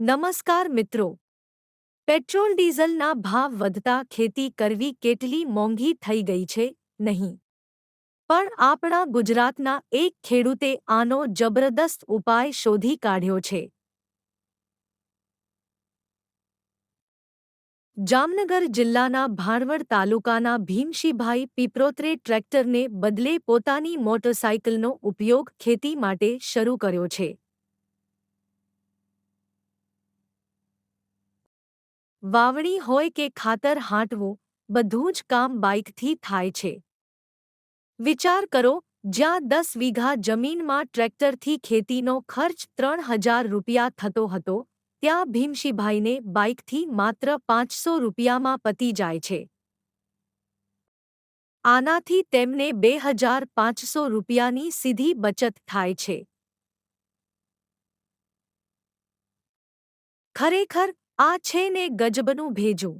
નમસ્કાર મિત્રો. પેટ્રોલ ડીઝલના ભાવ વધતા ખેતી કરવી કેટલી મોંઘી થઈ ગઈ છે? નહીં. પણ આપણા ગુજરાતના એક ખેડૂતે આનો જબરદસ્ત ઉપાય શોધી કાઢ્યો છે. જામનગર જિલ્લાના ભાણવડ તાલુકાના ભીમશીભાઈ પીપરોત્રે ટ્રેક્ટરને બદલે પોતાની મોટરસાઇકલનો ઉપયોગ ખેતી માટે શરૂ કર્યો છે. વાવણી હોય કે ખાતર હાંટવું, બધું જ કામ બાઇકથી થાય છે. વિચાર કરો, જ્યાં દસ વીઘા જમીનમાં ટ્રેક્ટરથી ખેતીનો ખર્ચ ત્રણ હજાર રૂપિયા થતો હતો, ત્યાં ભીમશીભાઈને બાઇકથી માત્ર પાંચસો રૂપિયામાં પતી જાય છે. આનાથી તેમને બે હજાર પાંચસો રૂપિયાની સીધી બચત થાય છે. ખરેખર આ છે ને ગજબનું ભેજું.